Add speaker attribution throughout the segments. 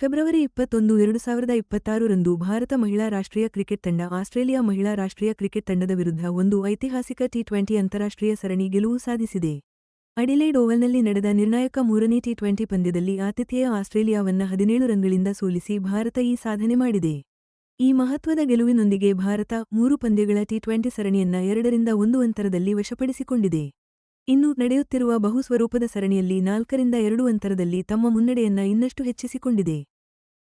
Speaker 1: February ಇಪ್ಪತ್ತೊಂದು, ಎರಡು ಸಾವಿರದ ಇಪ್ಪತ್ತಾರರಂದು ಭಾರತ ಮಹಿಳಾ ರಾಷ್ಟ್ರೀಯ ಕ್ರಿಕೆಟ್ ತಂಡ ಆಸ್ಟ್ರೇಲಿಯಾ ಮಹಿಳಾ ರಾಷ್ಟ್ರೀಯ ಕ್ರಿಕೆಟ್ ತಂಡದ ವಿರುದ್ಧ ಒಂದು ಐತಿಹಾಸಿಕ ಟಿ ಟ್ವೆಂಟಿ ಅಂತಾರಾಷ್ಟ್ರೀಯ ಸರಣಿ ಗೆಲುವು ಸಾಧಿಸಿದೆ. ಅಡಿಲೈಡ್ ಓವಲ್ನಲ್ಲಿ ನಡೆದ ನಿರ್ಣಾಯಕ ಮೂರನೇ ಟಿ ಟ್ವೆಂಟಿ ಪಂದ್ಯದಲ್ಲಿ ಆತಿಥೇಯ ಆಸ್ಟ್ರೇಲಿಯಾವನ್ನ ಹದಿನೇಳು ರನ್ಗಳಿಂದ ಸೋಲಿಸಿ ಭಾರತ ಈ ಸಾಧನೆ ಮಾಡಿದೆ. ಈ ಮಹತ್ವದ ಗೆಲುವಿನೊಂದಿಗೆ ಭಾರತ ಮೂರು ಪಂದ್ಯಗಳ ಟಿ ಟ್ವೆಂಟಿ ಸರಣಿಯನ್ನ ಎರಡರಿಂದ ಒಂದು ಅಂತರದಲ್ಲಿ ವಶಪಡಿಸಿಕೊಂಡಿದೆ. ಇನ್ನು ನಡೆಯುತ್ತಿರುವ ಬಹುಸ್ವರೂಪದ ಸರಣಿಯಲ್ಲಿ ನಾಲ್ಕರಿಂದ ಎರಡು ಅಂತರದಲ್ಲಿ ತಮ್ಮ ಮುನ್ನಡೆಯನ್ನ ಇನ್ನಷ್ಟು ಹೆಚ್ಚಿಸಿಕೊಂಡಿದೆ.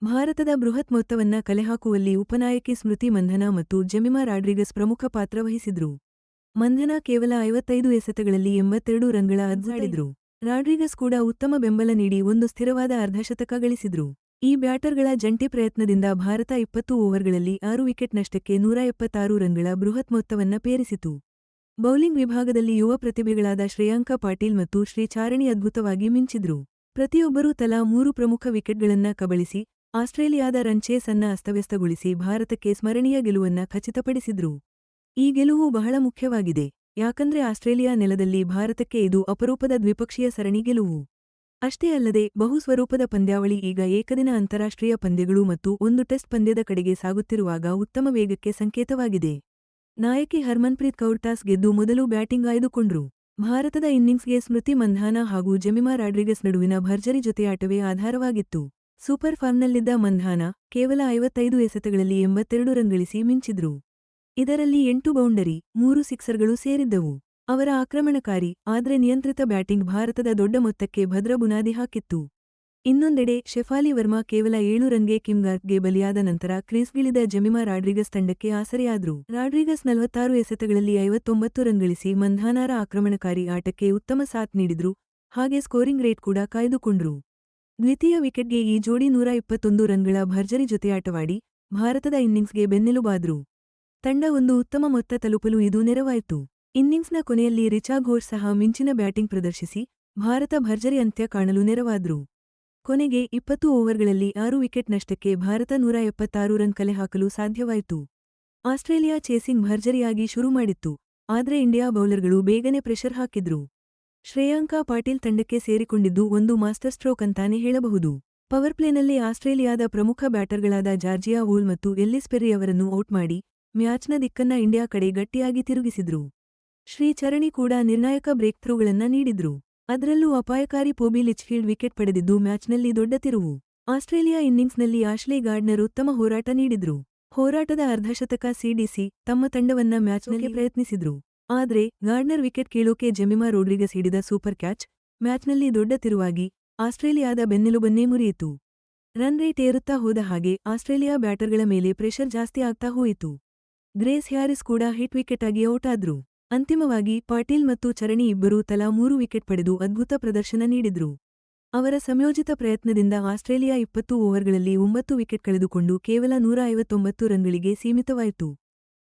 Speaker 1: ಭಾರತದ ಬೃಹತ್ ಮೊತ್ತವನ್ನ ಕಲೆಹಾಕುವಲ್ಲಿ ಉಪನಾಯಕಿ ಸ್ಮೃತಿ ಮಂಧನ ಮತ್ತು ಜೆಮಿಮಾ ರಾಡ್ರಿಗಸ್ ಪ್ರಮುಖ ಪಾತ್ರ ವಹಿಸಿದ್ರು. ಮಂಧನ ಕೇವಲ ಐವತ್ತೈದು ಎಸೆತಗಳಲ್ಲಿ ಎಂಬತ್ತೆರಡು ರನ್ಗಳ ಅರ್ಧಾಡಿದ್ರು ರಾಡ್ರಿಗಸ್ ಕೂಡ ಉತ್ತಮ ಬೆಂಬಲ ನೀಡಿ ಒಂದು ಸ್ಥಿರವಾದ ಅರ್ಧಶತಕ ಗಳಿಸಿದ್ರು. ಈ ಬ್ಯಾಟರ್ಗಳ ಜಂಟಿ ಪ್ರಯತ್ನದಿಂದ ಭಾರತ ಇಪ್ಪತ್ತು ಓವರ್ಗಳಲ್ಲಿ ಆರು ವಿಕೆಟ್ ನಷ್ಟಕ್ಕೆ ನೂರ ಎಪ್ಪತ್ತಾರು ರನ್ಗಳ ಬೃಹತ್ ಮೊತ್ತವನ್ನ ಪೇರಿಸಿತು. ಬೌಲಿಂಗ್ ವಿಭಾಗದಲ್ಲಿ ಯುವ ಪ್ರತಿಭೆಗಳಾದ ಶ್ರೇಯಾಂಕ ಪಾಟೀಲ್ ಮತ್ತು ಶ್ರೀಚಾರಣಿ ಅದ್ಭುತವಾಗಿ ಮಿಂಚಿದ್ರು. ಪ್ರತಿಯೊಬ್ಬರೂ ತಲಾ ಮೂರು ಪ್ರಮುಖ ವಿಕೆಟ್ಗಳನ್ನ ಕಬಳಿಸಿ, ಆಸ್ಟ್ರೇಲಿಯಾದ ರಂಚೇಸ್ ಅನ್ನ ಅಸ್ತವ್ಯಸ್ತಗೊಳಿಸಿ ಭಾರತಕ್ಕೆ ಸ್ಮರಣೀಯ ಗೆಲುವನ್ನ ಖಚಿತಪಡಿಸಿದ್ರು. ಈ ಗೆಲುವು ಬಹಳ ಮುಖ್ಯವಾಗಿದೆ, ಯಾಕಂದ್ರೆ ಆಸ್ಟ್ರೇಲಿಯಾ ನೆಲದಲ್ಲಿ ಭಾರತಕ್ಕೆ ಇದು ಅಪರೂಪದ ದ್ವಿಪಕ್ಷೀಯ ಸರಣಿ ಗೆಲುವು. ಅಷ್ಟೇ ಅಲ್ಲದೆ, ಬಹುಸ್ವರೂಪದ ಪಂದ್ಯಾವಳಿ ಈಗ ಏಕದಿನ ಅಂತಾರಾಷ್ಟ್ರೀಯ ಪಂದ್ಯಗಳು ಮತ್ತು ಒಂದು ಟೆಸ್ಟ್ ಪಂದ್ಯದ ಕಡೆಗೆ ಸಾಗುತ್ತಿರುವಾಗ ಉತ್ತಮ ವೇಗಕ್ಕೆ ಸಂಕೇತವಾಗಿದೆ. ನಾಯಕಿ ಹರ್ಮನ್ಪ್ರೀತ್ ಕೌರ್ ಟಾಸ್ ಗೆದ್ದು ಮೊದಲು ಬ್ಯಾಟಿಂಗ್ ಆಯ್ದುಕೊಂಡ್ರು. ಭಾರತದ ಇನ್ನಿಂಗ್ಸ್ಗೆ ಸ್ಮೃತಿ ಮಂಧಾನ ಹಾಗೂ ಜೆಮಿಮಾ ರಾಡ್ರಿಗಸ್ ನಡುವಿನ ಭರ್ಜರಿ ಜೊತೆಯಾಟವೇ ಆಧಾರವಾಗಿತ್ತು. ಸೂಪರ್ ಫಾರ್ಮ್ನಲ್ಲಿದ್ದ ಮಂಧಾನ ಕೇವಲ ಐವತ್ತೈದು ಎಸೆತಗಳಲ್ಲಿ ಎಂಬತ್ತೆರಡು ರನ್ ಗಳಿಸಿ ಮಿಂಚಿದ್ರು. ಇದರಲ್ಲಿ ಎಂಟು ಬೌಂಡರಿ, ಮೂರು ಸಿಕ್ಸರ್ಗಳು ಸೇರಿದ್ದವು. ಅವರ ಆಕ್ರಮಣಕಾರಿ, ಆದ್ರೆ ನಿಯಂತ್ರಿತ ಬ್ಯಾಟಿಂಗ್ ಭಾರತದ ದೊಡ್ಡ ಮೊತ್ತಕ್ಕೆ ಭದ್ರ ಬುನಾದಿ ಹಾಕಿತ್ತು. ಇನ್ನೊಂದೆಡೆ, ಶೆಫಾಲಿ ವರ್ಮಾ ಕೇವಲ ಏಳು ರನ್ಗೆ ಕಿಮ್ಗಾರ್ಕ್ಗೆ ಬಲಿಯಾದ ನಂತರ ಕ್ರೀಸ್ಗಿಳಿದ ಜೆಮಿಮಾ ರಾಡ್ರಿಗಸ್ ತಂಡಕ್ಕೆ ಆಸರೆಯಾದ್ರು. ರಾಡ್ರಿಗಸ್ ನಲವತ್ತಾರು ಎಸೆತಗಳಲ್ಲಿ ಐವತ್ತೊಂಬತ್ತು ರನ್ ಗಳಿಸಿ ಮಂಧಾನಾರ ಆಕ್ರಮಣಕಾರಿ ಆಟಕ್ಕೆ ಉತ್ತಮ ಸಾಥ್ ನೀಡಿದ್ರು. ಹಾಗೆ ಸ್ಕೋರಿಂಗ್ ರೇಟ್ ಕೂಡ ಕಾಯ್ದುಕೊಂಡ್ರು. ದ್ವಿತೀಯ ವಿಕೆಟ್ಗೆ ಈ ಜೋಡಿ ನೂರ ಇಪ್ಪತ್ತೊಂದು ರನ್ಗಳ ಭರ್ಜರಿ ಜೊತೆಯಾಟವಾಡಿ ಭಾರತದ ಇನ್ನಿಂಗ್ಸ್ಗೆ ಬೆನ್ನೆಲುಬಾದ್ರು ತಂಡ ಒಂದು ಉತ್ತಮ ಮೊತ್ತ ತಲುಪಲು ಇದು ನೆರವಾಯಿತು. ಇನ್ನಿಂಗ್ಸ್ನ ಕೊನೆಯಲ್ಲಿ ರಿಚಾ ಘೋಷ್ ಸಹ ಮಿಂಚಿನ ಬ್ಯಾಟಿಂಗ್ ಪ್ರದರ್ಶಿಸಿ, ಭಾರತ ಭರ್ಜರಿ ಅಂತ್ಯ ಕಾಣಲು ನೆರವಾದ್ರು. ಕೊನೆಗೆ ಇಪ್ಪತ್ತು ಓವರ್ಗಳಲ್ಲಿ ಆರು ವಿಕೆಟ್ ನಷ್ಟಕ್ಕೆ ಭಾರತ ನೂರ ಎಪ್ಪತ್ತಾರು ರನ್ ಕಲೆ ಹಾಕಲು ಸಾಧ್ಯವಾಯಿತು. ಆಸ್ಟ್ರೇಲಿಯಾ ಚೇಸಿಂಗ್ ಭರ್ಜರಿಯಾಗಿ ಶುರು ಮಾಡಿತ್ತು. ಆದ್ರೆ ಇಂಡಿಯಾ ಬೌಲರ್ಗಳು ಬೇಗನೆ ಪ್ರೆಷರ್ ಹಾಕಿದ್ರು. ಶ್ರೇಯಾಂಕಾ ಪಾಟೀಲ್ ತಂಡಕ್ಕೆ ಸೇರಿಕೊಂಡಿದ್ದು ಒಂದು ಮಾಸ್ಟರ್ ಸ್ಟ್ರೋಕ್ ಅಂತಾನೆ ಹೇಳಬಹುದು. ಪವರ್ ಪ್ಲೇನಲ್ಲಿ ಆಸ್ಟ್ರೇಲಿಯಾದ ಪ್ರಮುಖ ಬ್ಯಾಟರ್ಗಳಾದ ಜಾರ್ಜಿಯಾ ವೂಲ್ ಮತ್ತು ಎಲ್ಲಿಸ್ ಅವರನ್ನು ಔಟ್ ಮಾಡಿ ಮ್ಯಾಚ್ನ ದಿಕ್ಕನ್ನ ಇಂಡಿಯಾ ಕಡೆ ಗಟ್ಟಿಯಾಗಿ ತಿರುಗಿಸಿದ್ರು. ಶ್ರೀಚರಣಿ ಕೂಡ ನಿರ್ಣಾಯಕ ಬ್ರೇಕ್ ಥ್ರೂಗಳನ್ನ ನೀಡಿದ್ರು. ಅದರಲ್ಲೂ ಅಪಾಯಕಾರಿ ಪೋಬಿ ಲಿಚ್ಫೀಲ್ಡ್ ವಿಕೆಟ್ ಪಡೆದಿದ್ದು ಮ್ಯಾಚ್ನಲ್ಲಿ ದೊಡ್ಡ ತಿರುವು. ಆಸ್ಟ್ರೇಲಿಯಾ ಇನ್ನಿಂಗ್ಸ್ನಲ್ಲಿ ಆಶ್ಲಿ ಗಾರ್ಡ್ನರ್ ಉತ್ತಮ ಹೋರಾಟ ನೀಡಿದ್ರು. ಹೋರಾಟದ ಅರ್ಧಶತಕ ಸಿಡಿಸಿ ತಮ್ಮ ತಂಡವನ್ನ ಮ್ಯಾಚ್ನಲ್ಲಿ ಪ್ರಯತ್ನಿಸಿದ್ರು. ಆದ್ರೆ ಗಾರ್ಡ್ನರ್ ವಿಕೆಟ್ ಕೀಳೋಕೆ ಜೆಮಿಮಾ ರೋಡ್ರಿಗಸ್ ಹಿಡಿದ ಸೂಪರ್ ಕ್ಯಾಚ್ ಮ್ಯಾಚ್ನಲ್ಲಿ ದೊಡ್ಡ ತಿರುವಾಗಿ ಆಸ್ಟ್ರೇಲಿಯಾದ ಬೆನ್ನೆಲುಬನ್ನೇ ಮುರಿಯಿತು. ರನ್ ರೇಟ್ ಏರುತ್ತಾ ಹೋದ ಹಾಗೆ ಆಸ್ಟ್ರೇಲಿಯಾ ಬ್ಯಾಟರ್ಗಳ ಮೇಲೆ ಪ್ರೆಷರ್ ಜಾಸ್ತಿ ಆಗ್ತಾ ಹೋಯಿತು. ಗ್ರೇಸ್ ಹ್ಯಾರಿಸ್ ಕೂಡ ಹಿಟ್ ವಿಕೆಟ್ ಆಗಿ ಔಟ್ ಆದ್ರು. ಅಂತಿಮವಾಗಿ ಪಾಟೀಲ್ ಮತ್ತು ಚರಣಿ ಇಬ್ಬರೂ ತಲಾ ಮೂರು ವಿಕೆಟ್ ಪಡೆದು ಅದ್ಭುತ ಪ್ರದರ್ಶನ ನೀಡಿದ್ರು. ಅವರ ಸಂಯೋಜಿತ ಪ್ರಯತ್ನದಿಂದ ಆಸ್ಟ್ರೇಲಿಯಾ ಇಪ್ಪತ್ತು ಓವರ್ಗಳಲ್ಲಿ ಒಂಬತ್ತು ವಿಕೆಟ್ ಕಳೆದುಕೊಂಡು ಕೇವಲ ನೂರ ಐವತ್ತೊಂಬತ್ತು ರನ್ಗಳಿಗೆ ಸೀಮಿತವಾಯಿತು.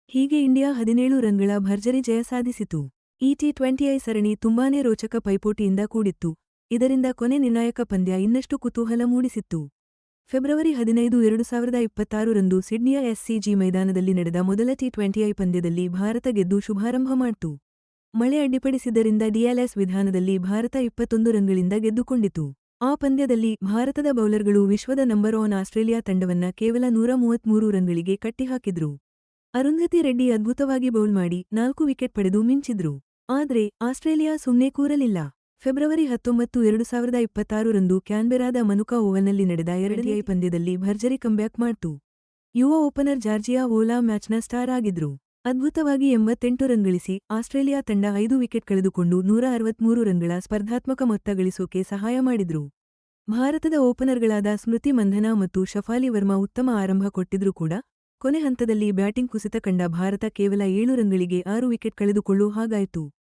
Speaker 1: ಹೀಗೆ ಇಂಡಿಯಾ ಹದಿನೇಳು ರನ್ಗಳ ಭರ್ಜರಿ ಜಯ ಸಾಧಿಸಿತು. ಈ ಟಿ ಟ್ವೆಂಟಿಐ ಸರಣಿ ತುಂಬಾನೇ ರೋಚಕ ಪೈಪೋಟಿಯಿಂದ ಕೂಡಿತ್ತು. ಇದರಿಂದ ಕೊನೆ ನಿರ್ಣಾಯಕ ಪಂದ್ಯ ಇನ್ನಷ್ಟು ಕುತೂಹಲ ಮೂಡಿಸಿತ್ತು. ಫೆಬ್ರವರಿ ಹದಿನೈದು, ಎರಡು ಸಾವಿರದ ಇಪ್ಪತ್ತಾರರಂದು ಸಿಡ್ನಿಯ ಎಸ್ಸಿಜಿ ಮೈದಾನದಲ್ಲಿ ನಡೆದ ಮೊದಲ ಟಿ ಟ್ವೆಂಟಿಐ ಪಂದ್ಯದಲ್ಲಿ ಭಾರತ ಗೆದ್ದು ಶುಭಾರಂಭ ಮಾಡಿತು. ಮಳೆ ಅಡ್ಡಿಪಡಿಸಿದ್ದರಿಂದ ಡಿಎಲ್ಎಸ್ ವಿಧಾನದಲ್ಲಿ ಭಾರತ ಇಪ್ಪತ್ತೊಂದು ರನ್ಗಳಿಂದ ಗೆದ್ದುಕೊಂಡಿತು. ಆ ಪಂದ್ಯದಲ್ಲಿ ಭಾರತದ ಬೌಲರ್ಗಳು ವಿಶ್ವದ ನಂಬರ್ ಒನ್ ಆಸ್ಟ್ರೇಲಿಯಾ ತಂಡವನ್ನ ಕೇವಲ ನೂರ ಮೂವತ್ಮೂರು ರನ್ಗಳಿಗೆ ಕಟ್ಟಿಹಾಕಿದ್ರು. ಅರುಂಧತಿ ರೆಡ್ಡಿ ಅದ್ಭುತವಾಗಿ ಬೌಲ್ ಮಾಡಿ ನಾಲ್ಕು ವಿಕೆಟ್ ಪಡೆದು ಮಿಂಚಿದ್ರು. ಆದ್ರೆ ಆಸ್ಟ್ರೇಲಿಯಾ ಸುಮ್ಮನೆ ಕೂರಲಿಲ್ಲ. ಫೆಬ್ರವರಿ ಹತ್ತೊಂಬತ್ತು, ಎರಡು ಸಾವಿರದ ಇಪ್ಪತ್ತಾರರಂದು ಕ್ಯಾನ್ಬೆರಾದ ಮನುಕಾ ಓವನ್ನಲ್ಲಿ ನಡೆದ ಎರಡನೇ ಪಂದ್ಯದಲ್ಲಿ ಭರ್ಜರಿ ಕಂಬ್ಯಾಕ್ ಮಾಡ್ತು. ಯುವ ಓಪನರ್ ಜಾರ್ಜಿಯಾ ಓಲಾ ಮ್ಯಾಚ್ನ ಸ್ಟಾರ್ ಆಗಿದ್ರು. ಅದ್ಭುತವಾಗಿ ಎಂಬತ್ತೆಂಟು ರನ್ ಗಳಿಸಿ ಆಸ್ಟ್ರೇಲಿಯಾ ತಂಡ ಐದು ವಿಕೆಟ್ ಕಳೆದುಕೊಂಡು ನೂರ ಅರವತ್ಮೂರು ರನ್ಗಳ ಸ್ಪರ್ಧಾತ್ಮಕ ಮೊತ್ತ ಗಳಿಸೋಕೆ ಸಹಾಯ ಮಾಡಿದ್ರು. ಭಾರತದ ಓಪನರ್ಗಳಾದ ಸ್ಮೃತಿ ಮಂಧನಾ ಮತ್ತು ಶಫಾಲಿ ವರ್ಮಾ ಉತ್ತಮ ಆರಂಭ ಕೊಟ್ಟಿದ್ರೂ ಕೂಡ, ಕೊನೆ ಹಂತದಲ್ಲಿ ಬ್ಯಾಟಿಂಗ್ ಕುಸಿತ ಕಂಡ ಭಾರತ ಕೇವಲ ಏಳು ರನ್ಗಳಿಗೆ ಆರು ವಿಕೆಟ್ ಕಳೆದುಕೊಳ್ಳೋ ಹಾಗಾಯಿತು.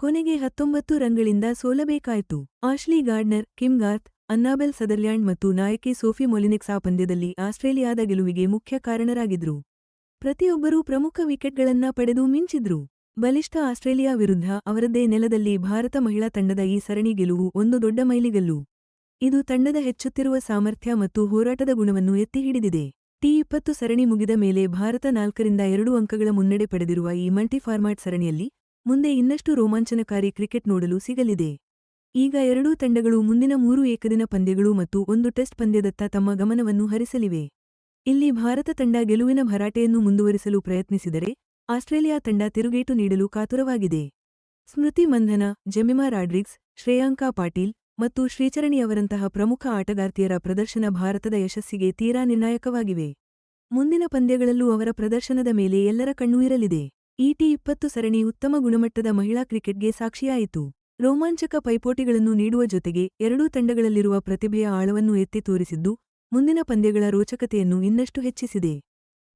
Speaker 1: ಕೊನೆಗೆ ಹತ್ತೊಂಬತ್ತು ರನ್ಗಳಿಂದ ಸೋಲಬೇಕಾಯಿತು. ಆಶ್ಲಿ ಗಾರ್ಡ್ನರ್ ಕಿಮ್ಗಾರ್ತ್ ಅನ್ನಾಬೆಲ್ ಸದರ್ಲ್ಯಾಂಡ್ ಮತ್ತು ನಾಯಕಿ ಸೋಫಿ ಮೊಲಿನಿಕ್ಸ್ ಆ ಪಂದ್ಯದಲ್ಲಿ ಆಸ್ಟ್ರೇಲಿಯಾದ ಗೆಲುವಿಗೆ ಮುಖ್ಯ ಕಾರಣರಾಗಿದ್ರು. ಪ್ರತಿಯೊಬ್ಬರೂ ಪ್ರಮುಖ ವಿಕೆಟ್ಗಳನ್ನ ಪಡೆದು ಮಿಂಚಿದ್ರು. ಬಲಿಷ್ಠ ಆಸ್ಟ್ರೇಲಿಯಾ ವಿರುದ್ಧ ಅವರದ್ದೇ ನೆಲದಲ್ಲಿ ಭಾರತ ಮಹಿಳಾ ತಂಡದ ಈ ಸರಣಿ ಗೆಲುವು ಒಂದು ದೊಡ್ಡ ಮೈಲಿಗಲ್ಲು. ಇದು ತಂಡದ ಹೆಚ್ಚುತ್ತಿರುವ ಸಾಮರ್ಥ್ಯ ಮತ್ತು ಹೋರಾಟದ ಗುಣವನ್ನು ಎತ್ತಿ ಹಿಡಿದಿದೆ ಟಿ ಇಪ್ಪತ್ತು ಸರಣಿ ಮುಗಿದ ಮೇಲೆ ಭಾರತ ನಾಲ್ಕರಿಂದ ಎರಡು ಅಂಕಗಳ ಮುನ್ನಡೆ ಪಡೆದಿರುವ ಈ ಮಲ್ಟಿಫಾರ್ಮಾಟ್ ಸರಣಿಯಲ್ಲಿ ಮುಂದೆ ಇನ್ನಷ್ಟು ರೋಮಾಂಚನಕಾರಿ ಕ್ರಿಕೆಟ್ ನೋಡಲು ಸಿಗಲಿದೆ. ಈಗ ಎರಡೂ ತಂಡಗಳು ಮುಂದಿನ ಮೂರು ಏಕದಿನ ಪಂದ್ಯಗಳು ಮತ್ತು ಒಂದು ಟೆಸ್ಟ್ ಪಂದ್ಯದತ್ತ ತಮ್ಮ ಗಮನವನ್ನು ಹರಿಸಲಿವೆ. ಇಲ್ಲಿ ಭಾರತ ತಂಡ ಗೆಲುವಿನ ಭರಾಟೆಯನ್ನು ಮುಂದುವರಿಸಲು ಪ್ರಯತ್ನಿಸಿದರೆ ಆಸ್ಟ್ರೇಲಿಯಾ ತಂಡ ತಿರುಗೇಟು ನೀಡಲು ಕಾತುರವಾಗಿದೆ. ಸ್ಮೃತಿ ಮಂಧನ, ಜೆಮಿಮಾ ರಾಡ್ರಿಗ್ಸ್, ಶ್ರೇಯಾಂಕಾ ಪಾಟೀಲ್ ಮತ್ತು ಶ್ರೀಚರಣಿಯವರಂತಹ ಪ್ರಮುಖ ಆಟಗಾರ್ತಿಯರ ಪ್ರದರ್ಶನ ಭಾರತದ ಯಶಸ್ಸಿಗೆ ತೀರಾ ನಿರ್ಣಾಯಕವಾಗಿವೆ. ಮುಂದಿನ ಪಂದ್ಯಗಳಲ್ಲೂ ಅವರ ಪ್ರದರ್ಶನದ ಮೇಲೆ ಎಲ್ಲರ ಕಣ್ಣು ಇರಲಿದೆ. ಇಟಿ ಇಪ್ಪತ್ತು ಸರಣಿ ಉತ್ತಮ ಗುಣಮಟ್ಟದ ಮಹಿಳಾ ಕ್ರಿಕೆಟ್ಗೆ ಸಾಕ್ಷಿಯಾಯಿತು. ರೋಮಾಂಚಕ ಪೈಪೋಟಿಗಳನ್ನು ನೀಡುವ ಜೊತೆಗೆ ಎರಡೂ ತಂಡಗಳಲ್ಲಿರುವ ಪ್ರತಿಭೆಯ ಆಳವನ್ನು ಎತ್ತಿ ತೋರಿಸಿದ್ದು, ಮುಂದಿನ ಪಂದ್ಯಗಳ ರೋಚಕತೆಯನ್ನು ಇನ್ನಷ್ಟು ಹೆಚ್ಚಿಸಿದೆ.